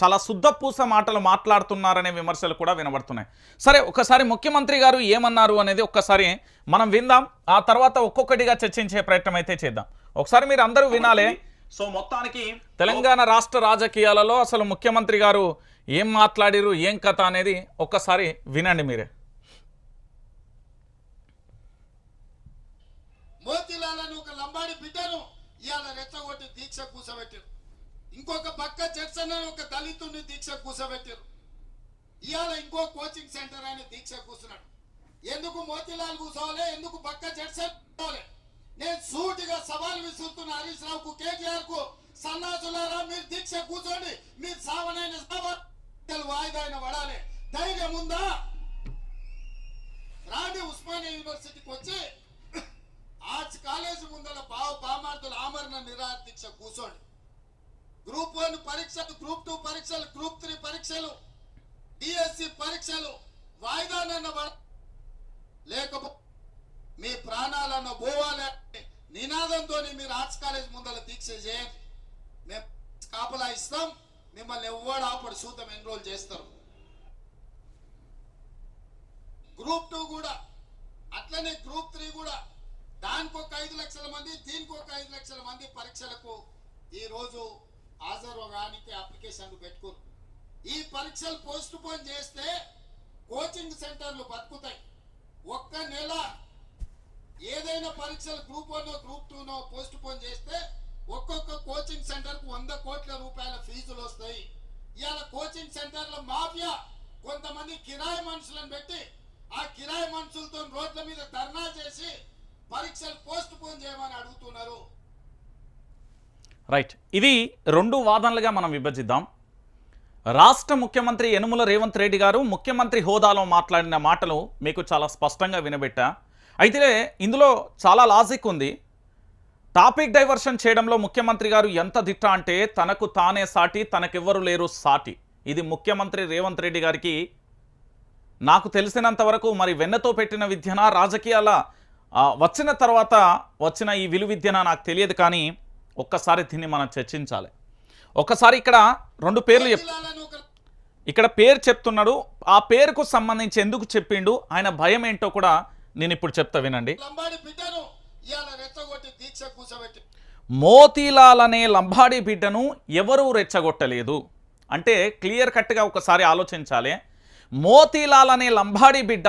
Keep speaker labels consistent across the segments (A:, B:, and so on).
A: చాలా శుద్ధపూస మాటలు మాట్లాడుతున్నారనే విమర్శలు కూడా వినబడుతున్నాయి. సరే ఒకసారి ముఖ్యమంత్రి గారు ఏమన్నారు అనేది ఒక్కసారి మనం విందాం. ఆ తర్వాత ఒక్కొక్కటిగా చర్చించే ప్రయత్నం అయితే చేద్దాం. ఒకసారి మీరు అందరూ వినాలే. సో మొత్తానికి తెలంగాణ రాష్ట్ర రాజకీయాలలో అసలు ముఖ్యమంత్రి గారు ఏం మాట్లాడిరు ఏం కథ అనేది ఒక్కసారి వినండి మీరే.
B: మోతిలాలను ఒక లంబాడి బిడ్డను ఇవాళ రెచ్చగొట్టి దీక్ష కూసబెట్టారు ఇంకొక పక్క జడ్సన్ ఒక దళితుడిని దీక్ష కూర్చోబెట్టారు ఇవాళ ఇంకో కోచింగ్ సెంటర్ ఆయన దీక్ష కూర్చున్నాడు ఎందుకు మోతిలాల్ కూర్చోవాలి ఎందుకు పక్క చర్చలే నేను సూటిగా సవాల్ విసురుతున్న హరీష్ రావుకు కేటీఆర్కు సన్నాసులారా మీరు దీక్ష కూర్చోండి మీరు సావనైన వాయిదా అయిన పడాలి ధైర్యం ఉందా? రాండి ఉస్మానియా యూనివర్సిటీకి వచ్చి ఆర్ట్స్ కాలేజ్ ముందర బావ బామార్దుల ఆమరణ నిరాహార దీక్ష కూర్చోండి గ్రూప్ వన్ పరీక్షలు గ్రూప్ టూ పరీక్షలు గ్రూప్ త్రీ పరీక్షలు డిఎస్సి పరీక్షలు వాయిదానన్న లేకపోతే మీ ప్రాణాలన్న పోవాలి నినాదంతో మీరు ఆర్ట్స్ కాలేజ్ ముందర దీక్ష చేయండి. మేము కాపలా ఇస్తాం. మిమ్మల్ని ఎవ్వడు ఆపడు. సూతం ఎన్రోల్ చేస్తారు? గ్రూప్ టూ కూడా అట్లనే గ్రూప్ త్రీ కూడా దానికి ఒక ఐదు లక్షల మంది దీనికి ఒక ఐదు లక్షల మంది పరీక్షలకు ఈరోజు హాజరుగానికి అప్లికేషన్లు పెట్టుకోరు ఈ పరీక్షలు పోస్ట్ పోన్ చేస్తే కోచింగ్ సెంటర్లు బతుకుతాయి. ఒక్క నెల ఏదైనా పరీక్షలు గ్రూప్ వన్ గ్రూప్ టూనో పోస్ట్ పోన్ చేస్తే ఒక్కొక్క కోచింగ్ సెంటర్కు వంద కోట్ల రూపాయల ఫీజులు వస్తాయి. ఇవాళ కోచింగ్ సెంటర్ల మాఫియా కొంతమంది కిరాయి మనుషులను పెట్టి ఆ కిరాయి మనుషులతో రోడ్ల మీద ధర్నా చేసి పరీక్షలు పోస్ట్ పోన్ చేయమని అడుగుతున్నారు.
A: రైట్. ఇది రెండు వాదనలుగా మనం విభజిద్దాం. రాష్ట్ర ముఖ్యమంత్రి యనుమల రేవంత్ రెడ్డి గారు ముఖ్యమంత్రి హోదాలో మాట్లాడిన మాటలు మీకు చాలా స్పష్టంగా వినబెట్టా. అయితే ఇందులో చాలా లాజిక్ ఉంది. టాపిక్ డైవర్షన్ చేయడంలో ముఖ్యమంత్రి గారు ఎంత దిట్ట అంటే తనకు తానే సాటి తనకెవ్వరు లేరు సాటి. ఇది ముఖ్యమంత్రి రేవంత్ రెడ్డి గారికి నాకు తెలిసినంత వరకు మరి వెన్నతో పెట్టిన విద్యన రాజకీయాల వచ్చిన తర్వాత వచ్చిన ఈ విలు విద్యన నాకు తెలియదు కానీ ఒక్కసారి దీన్ని మనం చర్చించాలి. ఒక్కసారి ఇక్కడ రెండు పేర్లు చెప్ ఇక్కడ పేరు చెప్తున్నాడు. ఆ పేరుకు సంబంధించి ఎందుకు చెప్పిండు? ఆయన భయం ఏంటో కూడా నేను ఇప్పుడు చెప్తా వినండి. మోతీలాల్ అనే లంబాడి బిడ్డను ఎవరూ రెచ్చగొట్టలేదు. అంటే క్లియర్ కట్గా ఒకసారి ఆలోచించాలి. మోతీలాల్ అనే లంబాడి బిడ్డ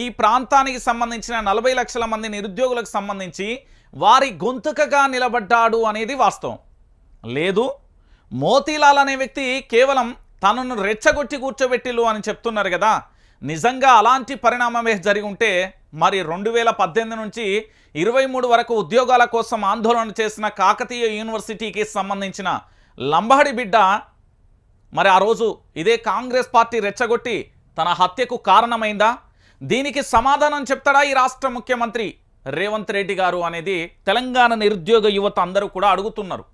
A: ఈ ప్రాంతానికి సంబంధించిన నలభై లక్షల మంది నిరుద్యోగులకు సంబంధించి వారి గొంతుకగా నిలబడ్డాడు అనేది వాస్తవం. లేదు మోతీలాల్ అనే వ్యక్తి కేవలం తనను రెచ్చగొట్టి కూర్చోబెట్టిల్లు అని చెప్తున్నారు కదా. నిజంగా అలాంటి పరిణామమే జరిగి ఉంటే మరి రెండు వేల పద్దెనిమిది నుంచి ఇరవై మూడు వరకు ఉద్యోగాల కోసం ఆందోళన చేసిన కాకతీయ యూనివర్సిటీకి సంబంధించిన లంబాడి బిడ్డ మరి ఆ రోజు ఇదే కాంగ్రెస్ పార్టీ రెచ్చగొట్టి తన హత్యకు కారణమైందా? దీనికి సమాధానం చెప్తాడా ఈ రాష్ట్ర ముఖ్యమంత్రి? రేవంత్ రెడ్డి గారు అనేది తెలంగాణ నిరుద్యోగ యువత అందరూ కూడా అడుగుతున్నారు.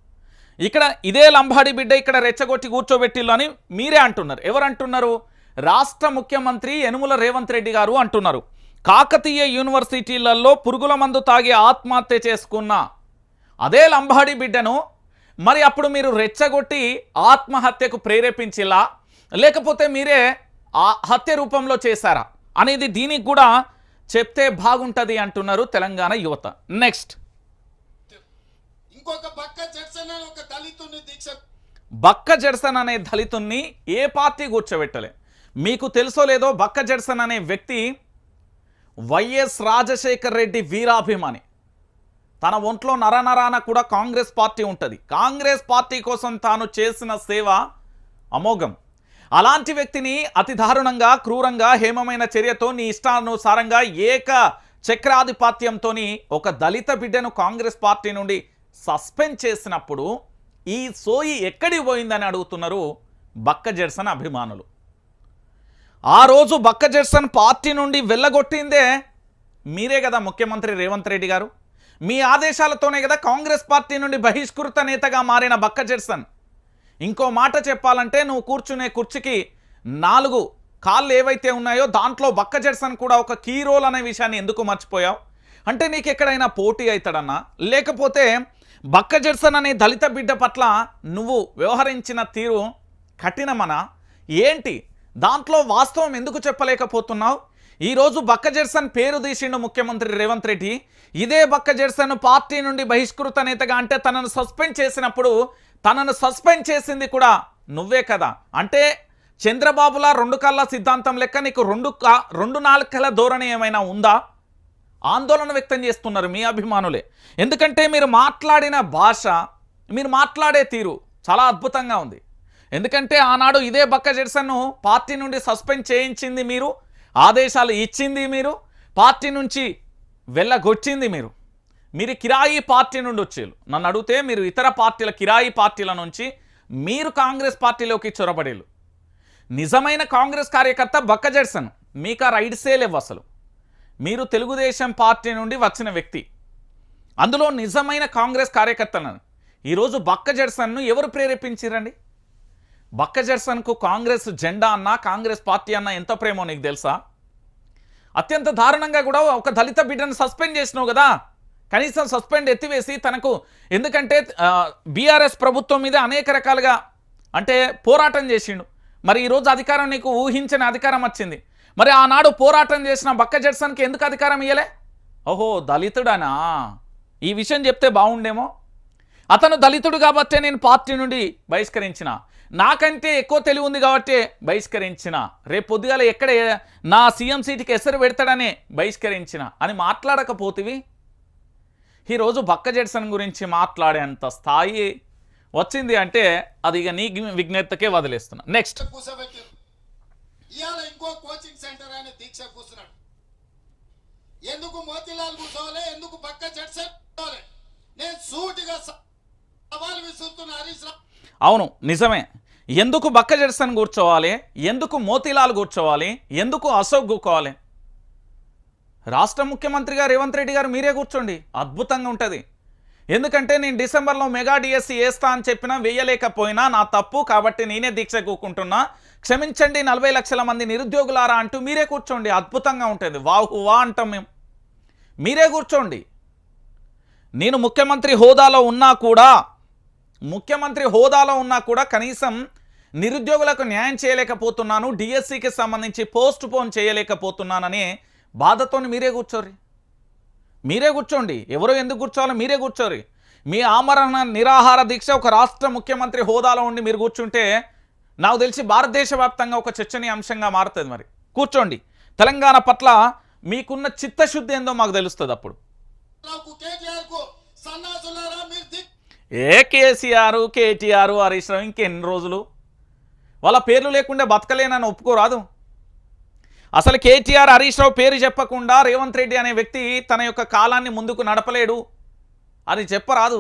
A: ఇక్కడ ఇదే లంబాడి బిడ్డ ఇక్కడ రెచ్చగొట్టి కూర్చోబెట్టిల్లు అని మీరే అంటున్నారు. ఎవరు అంటున్నారు రాష్ట్ర ముఖ్యమంత్రి యనుమల రేవంత్ రెడ్డి గారు అంటున్నారు. కాకతీయ యూనివర్సిటీలలో పురుగుల మందు తాగి ఆత్మహత్య చేసుకున్న అదే లంబాడి బిడ్డను మరి అప్పుడు మీరు రెచ్చగొట్టి ఆత్మహత్యకు ప్రేరేపించిలా లేకపోతే మీరే ఆ హత్య రూపంలో చేశారా? అనేది దీనికి కూడా చెప్తే బాగుంటుంది అంటున్నారు తెలంగాణ యువత. నెక్స్ట్
B: ఇంకొక పక్క జడ్సన్ అని ఒక దళితుని దీక్ష
A: బక్క జడ్సన్ అనే దళితుణ్ణి ఏ పార్టీ కూర్చోబెట్టలే? మీకు తెలుసో లేదో బక్క జడ్సన్ అనే వ్యక్తి వైఎస్ రాజశేఖర్ రెడ్డి వీరాభిమాని. తన ఒంట్లో నరనరాన కూడా కాంగ్రెస్ పార్టీ ఉంటుంది. కాంగ్రెస్ పార్టీ కోసం తాను చేసిన సేవ అమోఘం. అలాంటి వ్యక్తిని అతి దారుణంగా క్రూరంగా హేమమైన చర్యతో నీ ఇష్టానుసారంగా ఏక చక్రాధిపత్యంతో ఒక దళిత బిడ్డను కాంగ్రెస్ పార్టీ నుండి సస్పెండ్ చేసినప్పుడు ఈ సోయి ఎక్కడికి పోయిందని అడుగుతున్నారు బక్క జెర్సన్ అభిమానులు. ఆ రోజు బక్క జెర్సన్ పార్టీ నుండి వెళ్ళగొట్టిందే మీరే కదా ముఖ్యమంత్రి రేవంత్ రెడ్డి గారు. మీ ఆదేశాలతోనే కదా కాంగ్రెస్ పార్టీ నుండి బహిష్కృత నేతగా మారిన బక్క జెర్సన్. ఇంకో మాట చెప్పాలంటే నువ్వు కూర్చునే కుర్చీకి నాలుగు కాళ్ళు ఏవైతే ఉన్నాయో దాంట్లో బక్క జెర్సన్ కూడా ఒక కీ రోల్ అనే విషయాన్ని ఎందుకు మర్చిపోయావు? అంటే నీకు ఎక్కడైనా పోటీ అవుతాడన్నా లేకపోతే బక్క జెర్సన్ అనే దళిత బిడ్డ పట్ల నువ్వు వ్యవహరించిన తీరు కఠినమనా? ఏంటి? దాంట్లో వాస్తవం ఎందుకు చెప్పలేకపోతున్నావు? ఈరోజు బక్క జెర్సన్ పేరు తీసిండు ముఖ్యమంత్రి రేవంత్ రెడ్డి. ఇదే బక్క జెర్సన్ పార్టీ నుండి బహిష్కృత నేతగా అంటే తనను సస్పెండ్ చేసినప్పుడు తనను సస్పెండ్ చేసింది కూడా నువ్వే కదా. అంటే చంద్రబాబులా రెండు కళ్ళ సిద్ధాంతం లెక్క నీకు రెండు రెండు నాలుకల ధోరణి ఏమైనా ఉందా? ఆందోళన వ్యక్తం చేస్తున్నారు మీ అభిమానులే. ఎందుకంటే మీరు మాట్లాడిన భాష మీరు మాట్లాడే తీరు చాలా అద్భుతంగా ఉంది. ఎందుకంటే ఆనాడు ఇదే బక్క జెడ్సన్ను పార్టీ నుండి సస్పెండ్ చేయించింది మీరు ఆదేశాలు ఇచ్చింది మీరు పార్టీ నుంచి వెళ్ళగొచ్చింది మీరు. మీరు కిరాయి పార్టీ నుండి వచ్చేరు నన్ను అడిగితే మీరు ఇతర పార్టీల కిరాయి పార్టీల నుంచి మీరు కాంగ్రెస్ పార్టీలోకి చొరబడేళ్ళు నిజమైన కాంగ్రెస్ కార్యకర్త బక్క జడ్సన్ మీకు ఆ రైడ్సే లేవు అసలు. మీరు తెలుగుదేశం పార్టీ నుండి వచ్చిన వ్యక్తి. అందులో నిజమైన కాంగ్రెస్ కార్యకర్తలను. ఈరోజు బక్క జడ్సన్ను ఎవరు ప్రేరేపించారండి? బక్క జడ్సన్కు కాంగ్రెస్ జెండా అన్నా కాంగ్రెస్ పార్టీ అన్నా ఎంత ప్రేమో నీకు తెలుసా? అత్యంత దారుణంగా కూడా ఒక దళిత బిడ్డను సస్పెండ్ చేసినావు కదా? కనీసం సస్పెండ్ ఎత్తివేసి తనకు ఎందుకంటే బీఆర్ఎస్ ప్రభుత్వం మీద అనేక రకాలుగా అంటే పోరాటం చేసిండు. మరి ఈరోజు అధికారం నీకు ఊహించని అధికారం వచ్చింది. మరి ఆనాడు పోరాటం చేసిన బక్క జడ్సన్కి ఎందుకు అధికారం ఇయ్యలే? ఓహో దళితుడానా? ఈ విషయం చెప్తే బాగుండేమో అతను దళితుడు కాబట్టే నేను పార్టీ నుండి బహిష్కరించిన. నాకంటే ఎక్కువ తెలివి ఉంది కాబట్టి బహిష్కరించిన. రేపు పొద్దుగాల ఎక్కడ నా సీఎం సీటుకి ఎసరు పెడతాడనే బహిష్కరించిన. అని మాట్లాడకపోతివి? ఈరోజు బక్క జెడ్సన్ గురించి మాట్లాడేంత స్థాయి వచ్చింది అంటే అది ఇక నీ విజ్ఞతకే వదిలేస్తున్నా. నెక్స్ట్
B: కూర్చోబెట్టారు ఇవాళ ఇంకో కోచింగ్ సెంటర్ ఆయన దీక్ష కూర్చున్నాడు. ఎందుకు మోతీలాల్ కూర్చోవాలి? ఎందుకు పక్క జడ్సన్ కూర్చోవాలి? నేను సూటిగా స- సవాల్ విసురుతున్న హరీష్ రావు
A: అవును నిజమే. ఎందుకు బక్క జెడ్సన్ కూర్చోవాలి? ఎందుకు మోతీలాల్ కూర్చోవాలి? ఎందుకు అశోక్ కూర్చోవాలి? రాష్ట్ర ముఖ్యమంత్రిగా రేవంత్ రెడ్డి గారు మీరే కూర్చోండి. అద్భుతంగా ఉంటుంది. ఎందుకంటే నేను డిసెంబర్లో మెగా డిఎస్సి వేస్తా అని చెప్పినా వేయలేకపోయినా నా తప్పు కాబట్టి నేనే దీక్ష కూకుంటున్నా. క్షమించండి నలభై లక్షల మంది నిరుద్యోగులారా అంటూ మీరే కూర్చోండి. అద్భుతంగా ఉంటుంది. వాహు వా అంటాం మేము. మీరే కూర్చోండి. నేను ముఖ్యమంత్రి హోదాలో ఉన్నా కూడా ముఖ్యమంత్రి హోదాలో ఉన్నా కూడా కనీసం నిరుద్యోగులకు న్యాయం చేయలేకపోతున్నాను డిఎస్సికి సంబంధించి పోస్ట్ పోన్ చేయలేకపోతున్నానని బాధతోని మీరే కూర్చోరి మీరే కూర్చోండి. ఎవరో ఎందుకు కూర్చోవాలో మీరే కూర్చోరి మీ ఆమరణ నిరాహార దీక్ష ఒక రాష్ట్ర ముఖ్యమంత్రి హోదాలో ఉండి మీరు కూర్చుంటే నాకు తెలిసి భారతదేశ వ్యాప్తంగా ఒక చర్చనీయాంశంగా మారుతుంది మరి. కూర్చోండి. తెలంగాణ పట్ల మీకున్న చిత్తశుద్ధి ఏందో మాకు తెలుస్తుంది అప్పుడు. ఏ కేసీఆర్ కేటీఆర్ హరీష్ రావు ఇంకెన్ని రోజులు? వాళ్ళ పేర్లు లేకుండా బతకలేనని ఒప్పుకోరాదు. అసలు కేటీఆర్ హరీష్ రావు పేరు చెప్పకుండా రేవంత్ రెడ్డి అనే వ్యక్తి తన యొక్క కాలాన్ని ముందుకు నడపలేడు. అది చెప్పరాదు.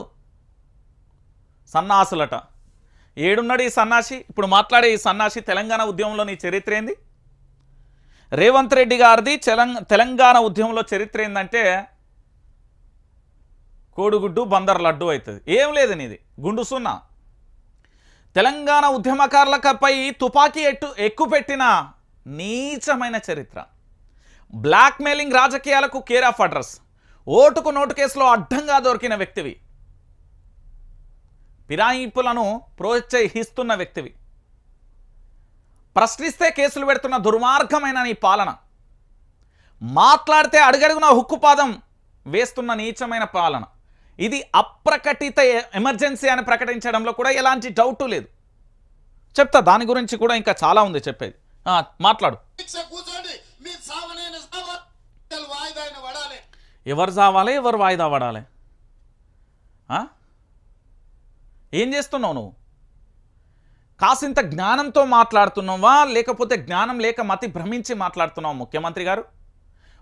A: సన్నాసులట. ఏడున్నాడు ఈ సన్నాసి? ఇప్పుడు మాట్లాడే ఈ సన్నాసి తెలంగాణ ఉద్యమంలో నీ చరిత్ర ఏంది? రేవంత్ రెడ్డి గారిది తెలంగాణ ఉద్యమంలో చరిత్ర ఏంటంటే కోడిగుడ్డు బందర్ లడ్డు అవుతుంది ఏం లేదు నీది. గుండు సున్నా. తెలంగాణ ఉద్యమకారులపై తుపాకీ ఎట్టు ఎక్కుపెట్టిన నీచమైన చరిత్ర. బ్లాక్మెయిలింగ్ రాజకీయాలకు కేర్ ఆఫ్ అడ్రస్. ఓటుకు నోటు కేసులో అడ్డంగా దొరికిన వ్యక్తివి. ఫిరాయింపులను ప్రోత్సహిస్తున్న వ్యక్తివి. ప్రశ్నిస్తే కేసులు పెడుతున్న దుర్మార్గమైన నీ పాలన. మాట్లాడితే అడుగడుగున హుక్కుపాదం వేస్తున్న నీచమైన పాలన. ఇది అప్రకటిత ఎమర్జెన్సీ అని ప్రకటించడంలో కూడా ఎలాంటి డౌటు లేదు. చెప్తా దాని గురించి కూడా ఇంకా చాలా ఉంది చెప్పేది. మాట్లాడు.
B: సావాలి
A: ఎవరు చావాలి ఎవరు వాయిదా పడాలి? ఏం చేస్తున్నావు నువ్వు? కాసింత జ్ఞానంతో మాట్లాడుతున్నావా? లేకపోతే జ్ఞానం లేక మతి భ్రమించి మాట్లాడుతున్నావు ముఖ్యమంత్రి గారు?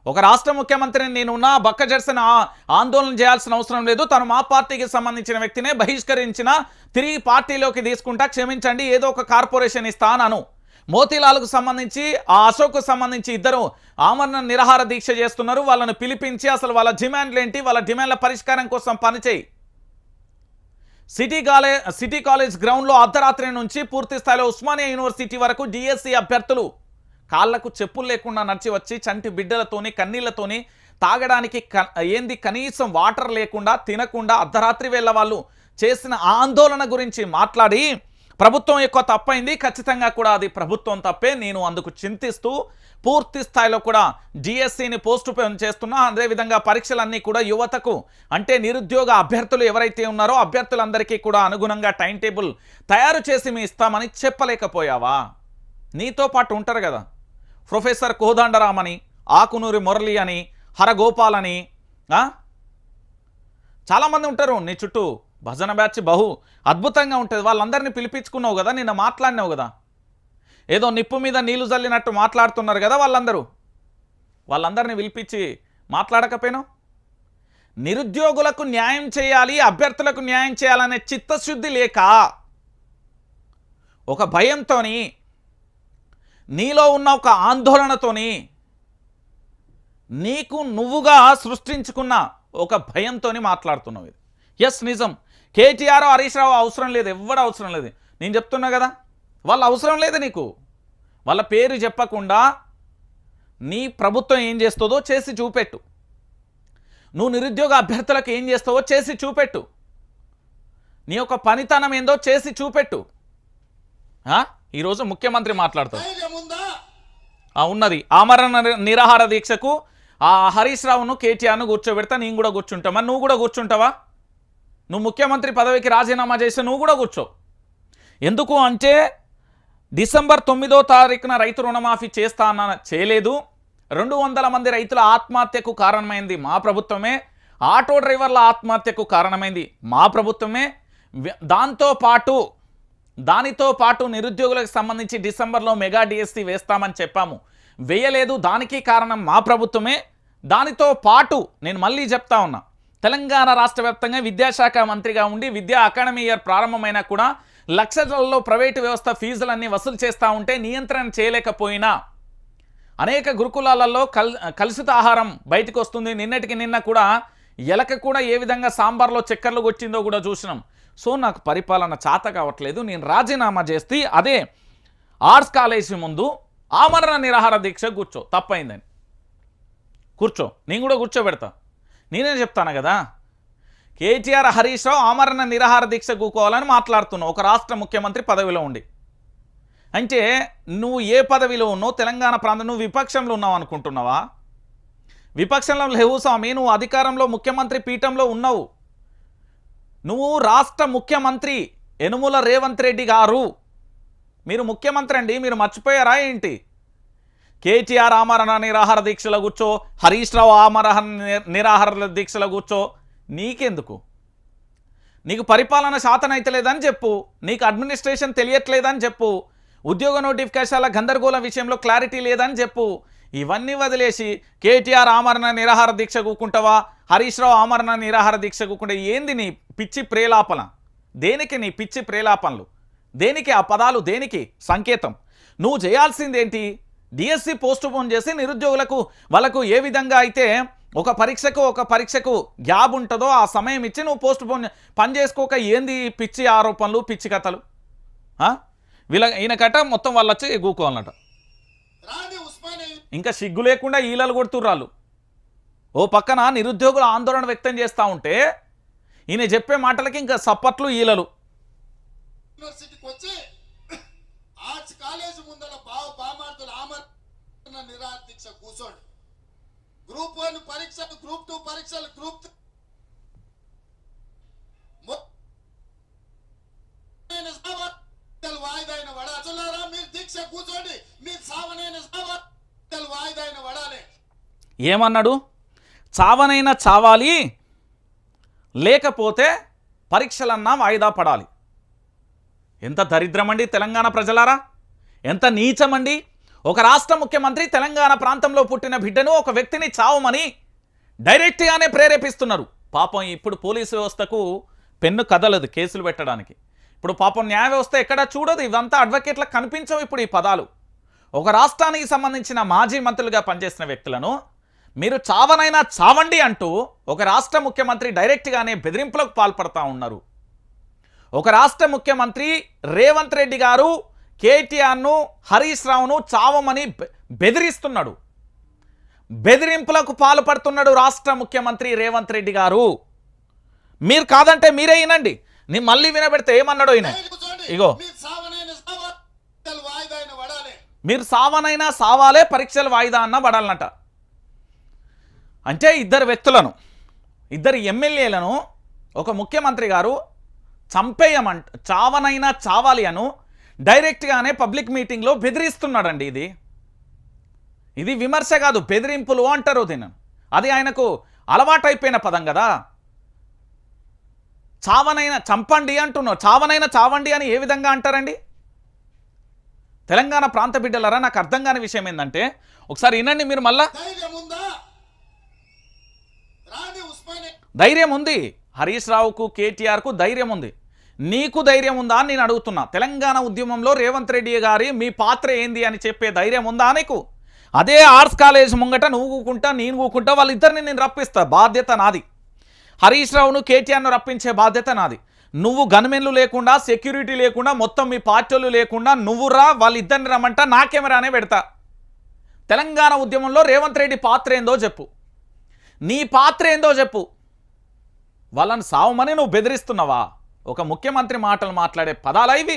A: ఒక రాష్ట్ర ముఖ్యమంత్రిని నేనున్నా బక్క జడ్సన్ ఆ- ఆందోళన చేయాల్సిన అవసరం లేదు. తను మా పార్టీకి సంబంధించిన వ్యక్తినే బహిష్కరించిన తిరిగి పార్టీలోకి తీసుకుంటా క్షమించండి ఏదో ఒక కార్పొరేషన్ ఇస్తా అను. మోతీలాల్కు సంబంధించి ఆ అశోక్కు సంబంధించి ఇద్దరు ఆమరణ నిరాహార దీక్ష చేస్తున్నారు. వాళ్ళని పిలిపించి అసలు వాళ్ళ డిమాండ్లు ఏంటి? వాళ్ళ డిమాండ్ల పరిష్కారం కోసం పనిచేయి. సిటీ కాలేజ్ సిటీ కాలేజ్ గ్రౌండ్లో అర్ధరాత్రి నుంచి పూర్తి స్థాయిలో ఉస్మానియా యూనివర్సిటీ వరకు డిఎస్సి అభ్యర్థులు కాళ్ళకు చెప్పులు లేకుండా నడిచి వచ్చి చంటి బిడ్డలతోని కన్నీళ్ళతోని తాగడానికి క- ఏంది కనీసం వాటర్ లేకుండా తినకుండా అర్ధరాత్రి వేళ వాళ్ళు చేసిన ఆందోళన గురించి మాట్లాడి ప్రభుత్వం ఎక్కువ తప్పైంది. ఖచ్చితంగా కూడా అది ప్రభుత్వం తప్పే. నేను అందుకు చింతిస్తూ పూర్తి స్థాయిలో కూడా డిఎస్సిని పోస్ట్ పోన్ చేస్తున్నా. అదేవిధంగా పరీక్షలన్నీ కూడా యువతకు అంటే నిరుద్యోగ అభ్యర్థులు ఎవరైతే ఉన్నారో అభ్యర్థులందరికీ కూడా అనుగుణంగా టైం టేబుల్ తయారు చేసి మీ ఇస్తామని చెప్పలేకపోయావా? నీతో పాటు ఉంటారు కదా. ప్రొఫెసర్ కోదండరామని ఆకునూరి మురళి అని హరగోపాల్ అని చాలామంది ఉంటారు నీ చుట్టూ. భజన బ్యాచ్ బహు అద్భుతంగా ఉంటుంది. వాళ్ళందరినీ పిలిపించుకున్నావు కదా నిన్న మాట్లాడినావు కదా. ఏదో నిప్పు మీద నీళ్ళు చల్లినట్టు మాట్లాడుతున్నారు కదా వాళ్ళందరూ. వాళ్ళందరినీ పిలిపించి మాట్లాడకపోయినావు? నిరుద్యోగులకు న్యాయం చేయాలి అభ్యర్థులకు న్యాయం చేయాలనే చిత్తశుద్ధి లేక ఒక భయంతోని నీలో ఉన్న ఒక ఆందోళనతోని నీకు నువ్వుగా సృష్టించుకున్న ఒక భయంతో మాట్లాడుతున్నావు ఇది. ఎస్ నిజం. కేటీఆర్ హరీష్ రావు అవసరం లేదు ఎవ్వడు అవసరం లేదు. నేను చెప్తున్నా కదా వాళ్ళ అవసరం లేదు నీకు. వాళ్ళ పేరు చెప్పకుండా నీ ప్రభుత్వం ఏం చేస్తుందో చేసి చూపెట్టు. నువ్వు నిరుద్యోగ అభ్యర్థులకు ఏం చేస్తావో చేసి చూపెట్టు. నీ యొక్క పనితనం ఏందో చేసి చూపెట్టు. ఈరోజు ముఖ్యమంత్రి మాట్లాడతాడు. ఉన్నది. ఆమరణ నిరాహార దీక్షకు ఆ హరీష్ రావును కేటీఆర్ను కూర్చోబెడతా నేను కూడా కూర్చుంటామా? నువ్వు కూడా కూర్చుంటావా? నువ్వు ముఖ్యమంత్రి పదవికి రాజీనామా చేస్తే నువ్వు కూడా కూర్చో. ఎందుకు అంటే డిసెంబర్ తొమ్మిదో తారీఖున రైతు రుణమాఫీ చేస్తా అన్న చేయలేదు. రెండు వందల మంది రైతుల ఆత్మహత్యకు కారణమైంది మా ప్రభుత్వమే. ఆటో డ్రైవర్ల ఆత్మహత్యకు కారణమైంది మా ప్రభుత్వమే. దాంతో పాటు దానితో పాటు నిరుద్యోగులకు సంబంధించి డిసెంబర్లో మెగా డిఎస్సి వేస్తామని చెప్పాము. వేయలేదు దానికి కారణం మా ప్రభుత్వమే. దానితో పాటు నేను మళ్ళీ చెప్తా ఉన్నా. తెలంగాణ రాష్ట్ర వ్యాప్తంగా విద్యాశాఖ మంత్రిగా ఉండి విద్యా అకాడమీ ఇయర్ ప్రారంభమైనా కూడా లక్షలలో ప్రైవేటు వ్యవస్థ ఫీజులన్నీ వసూలు చేస్తూ ఉంటే నియంత్రణ చేయలేకపోయినా. అనేక గురుకులాలలో కల్ కలుషిత ఆహారం బయటకు వస్తుంది. నిన్నటికి నిన్న కూడా ఎలక కూడా ఏ విధంగా సాంబార్లో చక్కెరలు కొచ్చిందో కూడా చూసినాం. సో నాకు పరిపాలన చాత కావట్లేదు. నేను రాజీనామా చేస్తే అదే ఆర్ట్స్ కాలేజీ ముందు ఆమరణ నిరాహార దీక్ష కూర్చో. తప్పైందని. కూర్చో. నేను కూడా కూర్చోబెడతా. నేనే చెప్తాను కదా? కేటీఆర్ హరీష్ రావు ఆమరణ నిరాహార దీక్ష కూకోవాలని మాట్లాడుతున్నావు. ఒక రాష్ట్ర ముఖ్యమంత్రి పదవిలో ఉండి. అంటే నువ్వు ఏ పదవిలో ఉన్నావు? తెలంగాణ ప్రాంతం నువ్వు విపక్షంలో ఉన్నావు అనుకుంటున్నావా? విపక్షంలో లేవు స్వామి నువ్వు అధికారంలో ముఖ్యమంత్రి పీఠంలో ఉన్నావు. నువ్వు రాష్ట్ర ముఖ్యమంత్రి యనుమల రేవంత్ రెడ్డి గారు. మీరు ముఖ్యమంత్రి అండి మీరు మర్చిపోయారా ఏంటి? కేటీఆర్ ఆమరణ నిరాహార దీక్షల కూర్చో హరీష్ రావు ఆమరణ నిరాహార దీక్షల కూర్చో నీకెందుకు? నీకు పరిపాలన శాతం అయితే లేదని చెప్పు నీకు అడ్మినిస్ట్రేషన్ తెలియట్లేదని చెప్పు ఉద్యోగ నోటిఫికేషన్ల గందరగోళం విషయంలో క్లారిటీ లేదని చెప్పు ఇవన్నీ వదిలేసి కేటీఆర్ ఆమరణ నిరాహార దీక్ష కూకుంటావా? హరీష్ రావు ఆమరణ నిరాహార దీక్ష కూకుంటే ఏంది నీ పిచ్చి ప్రేలాపన? దేనికి నీ పిచ్చి ప్రేలాపనలు? దేనికి ఆ పదాలు? దేనికి? సంకేతం. నువ్వు చేయాల్సిందేంటి? డిఎస్సి పోస్ట్ పోన్ చేసి నిరుద్యోగులకు వాళ్ళకు ఏ విధంగా అయితే ఒక పరీక్షకు ఒక పరీక్షకు గ్యాప్ ఉంటుందో ఆ సమయం ఇచ్చి నువ్వు పోస్ట్ పోన్ పని చేసుకోక ఏంది పిచ్చి ఆరోపణలు పిచ్చి కథలు? వీళ్ళ ఈయనకట మొత్తం వాళ్ళు వచ్చి గూకోవాలన్నట.
B: రాని ఉస్మానియా
A: ఇంకా సిగ్గు లేకుండా ఈలలు కొడుతుర్రాళ్ళు ఓ పక్కన నిరుద్యోగుల ఆందోళన వ్యక్తం చేస్తూ ఉంటే ఈయన చెప్పే మాటలకి ఇంకా సప్పట్లు ఈలలు.
B: కాలేజ్ ముందర బావ బామార్దుల ఆమరణ నిరాహార దీక్ష కూర్చోండి. గ్రూప్ వన్ పరీక్షలు గ్రూప్ టూ పరీక్షలు గ్రూప్ త్రీ. వాయిదాయిన వడ. మీరు దీక్ష కూర్చోండి. మీరు సావనైన వాయిదైన వాయిదాయిన వడాలి.
A: ఏమన్నాడు? చావనైనా చావాలి లేకపోతే పరీక్షలన్నా వాయిదా పడాలి. ఎంత దరిద్రమండి తెలంగాణ ప్రజలారా? ఎంత నీచమండి? ఒక రాష్ట్ర ముఖ్యమంత్రి తెలంగాణ ప్రాంతంలో పుట్టిన బిడ్డను ఒక వ్యక్తిని చావమని డైరెక్ట్గానే ప్రేరేపిస్తున్నారు. పాపం ఇప్పుడు పోలీసు వ్యవస్థకు పెన్ను కదలదు కేసులు పెట్టడానికి. ఇప్పుడు పాపం న్యాయ వ్యవస్థ ఎక్కడ చూడదు. ఇవంతా అడ్వకేట్లకు కనిపించవు ఇప్పుడు ఈ పదాలు. ఒక రాష్ట్రానికి సంబంధించిన మాజీ మంత్రులుగా పనిచేసిన వ్యక్తులను మీరు చావనైనా చావండి అంటూ ఒక రాష్ట్ర ముఖ్యమంత్రి డైరెక్ట్గానే బెదిరింపులకు పాల్పడతా ఉన్నారు. ఒక రాష్ట్ర ముఖ్యమంత్రి రేవంత్ రెడ్డి గారు కేటీఆర్ను హరీష్ రావును చావమని బెదిరిస్తున్నాడు. బెదిరింపులకు పాల్పడుతున్నాడు రాష్ట్ర ముఖ్యమంత్రి రేవంత్ రెడ్డి గారు. మీరు కాదంటే మీరే వినండి. నేను మళ్ళీ వినబెడితే ఏమన్నాడు ఈయన? ఇగో.
B: మీరు సావనైనా సావాలే
A: పరీక్షలు వాయిదా అన్న పడాలన్నట. అంటే ఇద్దరు వ్యక్తులను ఇద్దరు ఎమ్మెల్యేలను ఒక ముఖ్యమంత్రి గారు చంపేయమంట చావనైనా చావాలి అను డైరెక్ట్గానే పబ్లిక్ మీటింగ్లో బెదిరిస్తున్నాడండి ఇది. ఇది విమర్శ కాదు బెదిరింపులు అంటారు దీన్ని. అది ఆయనకు అలవాటైపోయిన పదం కదా. చావనైనా చంపండి అంటున్నావు చావనైనా చావండి అని ఏ విధంగా అంటారండి? తెలంగాణ ప్రాంత బిడ్డలరా నాకు అర్థం కాని విషయం ఏంటంటే ఒకసారి వినండి మీరు మళ్ళా.
B: ధైర్యం ఉంది
A: హరీష్ రావుకు కేటీఆర్కు ధైర్యం ఉంది నీకు ధైర్యం ఉందా అని నేను అడుగుతున్నా. తెలంగాణ ఉద్యమంలో రేవంత్ రెడ్డి గారి మీ పాత్ర ఏంది అని చెప్పే ధైర్యం ఉందా నీకు? అదే ఆర్ట్స్ కాలేజ్ ముంగట నువ్వు కూకుంటా నేను కూకుంటా వాళ్ళిద్దరిని నేను రప్పిస్తా. బాధ్యత నాది. హరీష్ రావును కేటీఆర్ను రప్పించే బాధ్యత నాది. నువ్వు గన్మెన్లు లేకుండా సెక్యూరిటీ లేకుండా మొత్తం మీ పార్టీలు లేకుండా నువ్వు రా వాళ్ళిద్దరిని రమ్మంటా నా కెమెరానే పెడతా. తెలంగాణ ఉద్యమంలో రేవంత్ రెడ్డి పాత్ర ఏందో చెప్పు. నీ పాత్ర ఏందో చెప్పు. వాళ్ళని సావమని నువ్వు బెదిరిస్తున్నావా? ఒక ముఖ్యమంత్రి మాటలు మాట్లాడే పదాలా ఇవి?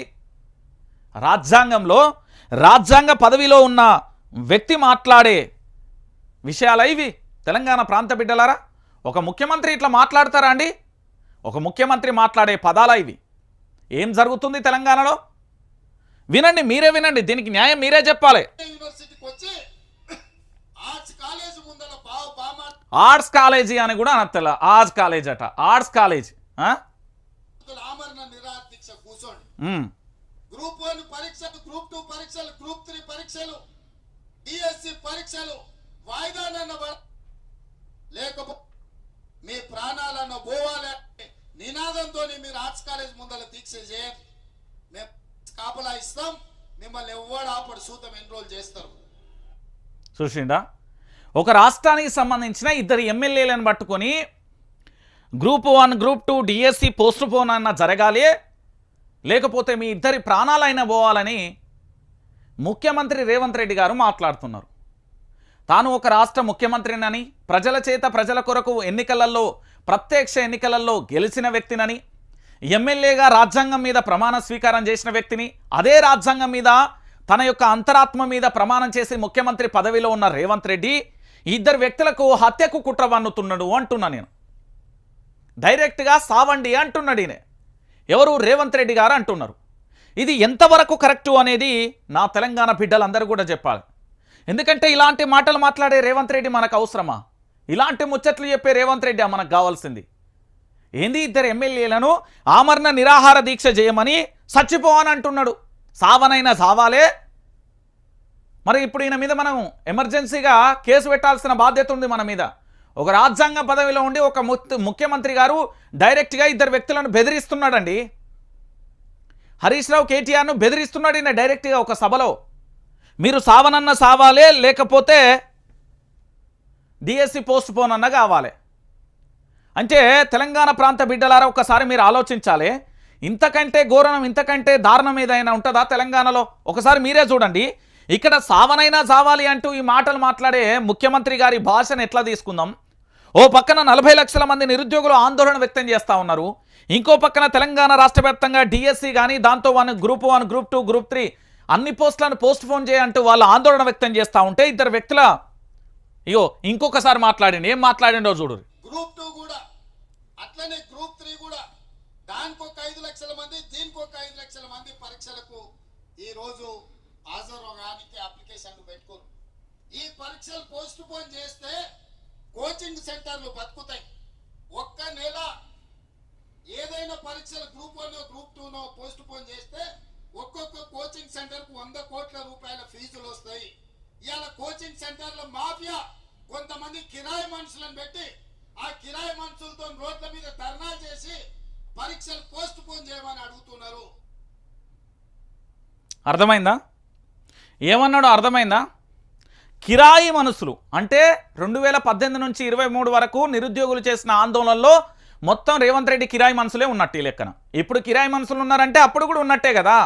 A: రాజ్యాంగంలో రాజ్యాంగ పదవిలో ఉన్న వ్యక్తి మాట్లాడే విషయాలా ఇవి? తెలంగాణ ప్రాంత బిడ్డలారా ఒక ముఖ్యమంత్రి ఇట్లా మాట్లాడతారా అండి? ఒక ముఖ్యమంత్రి మాట్లాడే పదాలా ఇవి? ఏం జరుగుతుంది తెలంగాణలో? వినండి మీరే వినండి దీనికి న్యాయం మీరే చెప్పాలి.
B: ఆర్ట్స్ కాలేజ్
A: అని కూడా అనత్తల. ఆర్ట్స్ కాలేజ్ అట. ఆర్ట్స్ కాలేజ్
B: దీక్ష కూర్చోండి. గ్రూప్ వన్ పరీక్షలు గ్రూప్ టూ పరీక్షలు గ్రూప్ త్రీ పరీక్షలు డిఎస్సి పరీక్షలు వాయిదానన్న పడ- లేకపోతే మీ ప్రాణాలన్న పోవాలి. నినాదంతో మీరు ఆర్ట్స్ కాలేజ్ ముందర దీక్ష చేయండి. మేము కాపలా ఇస్తాం. మిమ్మల్ని ఎవ్వడు ఆపడు. సూతం ఎన్రోల్ చేస్తారు.
A: చూసిండా ఒక రాష్ట్రానికి సంబంధించిన ఇద్దరు ఎమ్మెల్యేలను పట్టుకొని group one group two DSC postpone అన్న జరగాలి. లేకపోతే మీ ఇద్దరి ప్రాణాలైనా పోవాలని ముఖ్యమంత్రి రేవంత్ రెడ్డి గారు మాట్లాడుతున్నారు. తాను ఒక రాష్ట్ర ముఖ్యమంత్రినని ప్రజల చేత ప్రజల కొరకు ఎన్నికలలో ప్రత్యక్ష ఎన్నికలలో గెలిచిన వ్యక్తినని ఎమ్మెల్యేగా రాజ్యాంగం మీద ప్రమాణ స్వీకారం చేసిన వ్యక్తిని అదే రాజ్యాంగం మీద తన యొక్క అంతరాత్మ మీద ప్రమాణం చేసి ముఖ్యమంత్రి పదవిలో ఉన్న రేవంత్ రెడ్డి ఇద్దరు వ్యక్తులకు హత్యకు కుట్ర వన్నుతున్నాడు అంటున్నా నేను. డైరెక్ట్గా సావండి అంటున్నాడు ఈయన. ఎవరు రేవంత్ రెడ్డి గారు అంటున్నారు. ఇది ఎంతవరకు కరెక్టు అనేది నా తెలంగాణ బిడ్డలందరూ కూడా చెప్పాలి. ఎందుకంటే ఇలాంటి మాటలు మాట్లాడే రేవంత్ రెడ్డి మనకు అవసరమా? ఇలాంటి ముచ్చట్లు చెప్పే రేవంత్ రెడ్డి మనకు కావాల్సింది. ఏంది ఇద్దరు ఎమ్మెల్యేలను ఆమరణ నిరాహార దీక్ష చేయమని చచ్చిపోవని అంటున్నాడు. సావనైనా సావాలే. మరి ఇప్పుడు ఈయన మీద మనం ఎమర్జెన్సీగా కేసు పెట్టాల్సిన బాధ్యత ఉంది మన మీద. ఒక రాజ్యాంగ పదవిలో ఉండి ఒక ముఖ్యమంత్రి గారు డైరెక్ట్గా ఇద్దరు వ్యక్తులను బెదిరిస్తున్నాడండి. హరీష్ రావు కేటీఆర్ను బెదిరిస్తున్నాడు ఈయన డైరెక్ట్గా ఒక సభలో. మీరు సావనన్న సావాలే లేకపోతే డిఎస్సి పోస్ట్ పోన్ అన్న కావాలి. అంటే తెలంగాణ ప్రాంత బిడ్డలారా ఒకసారి మీరు ఆలోచించాలి. ఇంతకంటే ఘోరణం ఇంతకంటే దారుణం ఏదైనా ఉంటుందా తెలంగాణలో? ఒకసారి మీరే చూడండి. ఇక్కడ సావనైనా సావాలి అంటూ ఈ మాటలు మాట్లాడే ముఖ్యమంత్రి గారి భాషను ఎట్లా తీసుకుందాం? ఓ పక్కన నలభై లక్షల మంది నిరుద్యోగులు ఆందోళన వ్యక్తం చేస్తూ ఉన్నారు. ఇంకో పక్కన తెలంగాణ రాష్ట్ర వ్యాప్తంగా డిఎస్సి కానీ దాంతో one group one group two group three అన్ని పోస్టులను పోస్ట్ పోన్ చేయంటూ వాళ్ళు ఆందోళన వ్యక్తం చేస్తూ ఉంటే ఇద్దరు వ్యక్తుల అయ్యో ఇంకొకసారి మాట్లాడండి. ఏం మాట్లాడిండో చూడు
B: గ్రూప్ టూ కూడా. అట్లనే గ్రూప్ త్రీ కూడా. దానికి ఒక ఐదు లక్షల మంది దీనికి ఒక ఐదు లక్షల మంది పరీక్షలకు ఈ రోజు అప్లికేషన్లు పెట్టుకోరు. ఈ పరీక్షలు పోస్ట్ పోన్ చేస్తే కోచింగ్ సెంటర్లు బతుకుతాయి. ఒక్క నెల ఏదైనా పరీక్షలు గ్రూప్ వన్ గ్రూప్ టూనో పోస్ట్ పోన్ చేస్తే ఒక్కొక్క కోచింగ్ సెంటర్కు వంద కోట్ల రూపాయల ఫీజులు వస్తాయి. ఇవాళ కోచింగ్ సెంటర్ల మాఫియా కొంతమంది కిరాయి మనుషులను పెట్టి ఆ కిరాయి మనుషులతో రోడ్ల మీద ధర్నా చేసి పరీక్షలు పోస్ట్ పోన్ చేయమని అడుగుతున్నారు.
A: అర్థమైందా? ఏమన్నాడో అర్థమైందా? కిరాయి మనసులు. అంటే రెండు వేల పద్దెనిమిది నుంచి ఇరవై మూడు వరకు నిరుద్యోగులు చేసిన ఆందోళనలో మొత్తం రేవంత్ రెడ్డి కిరాయి మనసులే ఉన్నట్టు ఈ లెక్కన. ఇప్పుడు కిరాయి మనసులు ఉన్నారంటే అప్పుడు కూడా ఉన్నట్టే కదా.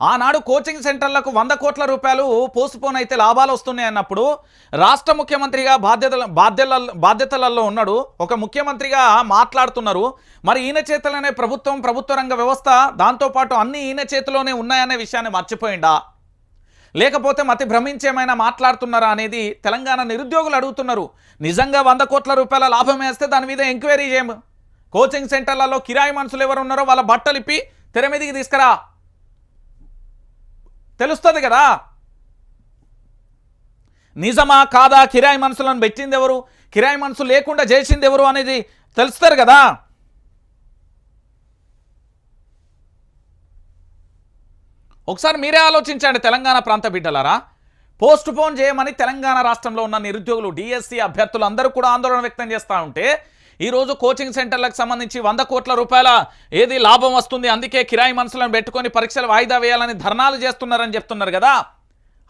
A: ఆనాడు కోచింగ్ సెంటర్లకు వంద కోట్ల రూపాయలు పోస్ట్పోన్ అయితే లాభాలు వస్తున్నాయి అన్నప్పుడు రాష్ట్ర ముఖ్యమంత్రిగా బాధ్యతల బాధ్యత బాధ్యతలలో ఉన్నాడు. ఒక ముఖ్యమంత్రిగా మాట్లాడుతున్నారు. మరి ఈయన చేతిలోనే ప్రభుత్వం ప్రభుత్వ రంగ వ్యవస్థ దాంతోపాటు అన్ని ఈయన చేతిలోనే ఉన్నాయనే విషయాన్ని మర్చిపోయిండా? లేకపోతే మతి భ్రమించేమైనా మాట్లాడుతున్నారా అనేది తెలంగాణ నిరుద్యోగులు అడుగుతున్నారు. నిజంగా వంద కోట్ల రూపాయల లాభం వేస్తే దాని మీద ఎంక్వైరీ చేయము కోచింగ్ సెంటర్లలో కిరాయి మనుషులు ఎవరు ఉన్నారో వాళ్ళ బట్టలు ఇప్పి తెర మీదకి తీసుకురా. తెలుస్తుంది కదా? నిజమా కాదా కిరాయి మనుషులను పెట్టింది ఎవరు? కిరాయి మనుషులు లేకుండా చేసింది ఎవరు అనేది తెలుస్తారు కదా? ఒకసారి మీరే ఆలోచించండి తెలంగాణ ప్రాంత బిడ్డలారా. పోస్ట్ పోన్ చేయమని తెలంగాణ రాష్ట్రంలో ఉన్న నిరుద్యోగులు డిఎస్సి అభ్యర్థులు అందరూ కూడా ఆందోళన వ్యక్తం చేస్తూ ఉంటే ఈరోజు కోచింగ్ సెంటర్లకు సంబంధించి వంద కోట్ల రూపాయల ఏది లాభం వస్తుంది అందుకే కిరాయి మనసులను పెట్టుకొని పరీక్షలు వాయిదా వేయాలని ధర్నాలు చేస్తున్నారని చెప్తున్నారు కదా.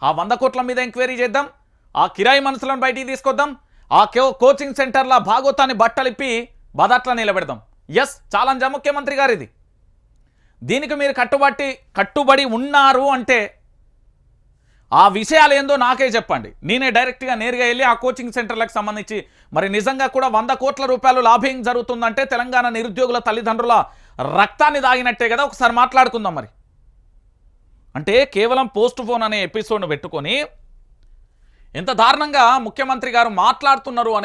A: ఆ వంద కోట్ల మీద ఎంక్వైరీ చేద్దాం ఆ కిరాయి మనసులను బయటికి తీసుకొద్దాం ఆ కోచింగ్ సెంటర్ల భాగోతాన్ని బట్టలిప్పి బదట్ల నిలబెడదాం. ఎస్ ఛాలెంజ్ ముఖ్యమంత్రి గారు ఇది దీనికి మీరు కట్టుబట్టి కట్టుబడి ఉన్నారు అంటే ఆ విషయాలు ఏందో నాకే చెప్పండి. నేనే డైరెక్ట్గా నేరుగా వెళ్ళి ఆ కోచింగ్ సెంటర్లకు సంబంధించి మరి నిజంగా కూడా వంద కోట్ల రూపాయలు లాభం జరుగుతుందంటే తెలంగాణ నిరుద్యోగుల తల్లిదండ్రుల రక్తాన్ని దాగినట్టే కదా ఒకసారి మాట్లాడుకుందాం మరి. అంటే కేవలం పోస్ట్ ఫోన్ అనే ఎపిసోడ్ను పెట్టుకొని ఎంత దారుణంగా ముఖ్యమంత్రి గారు మాట్లాడుతున్నారు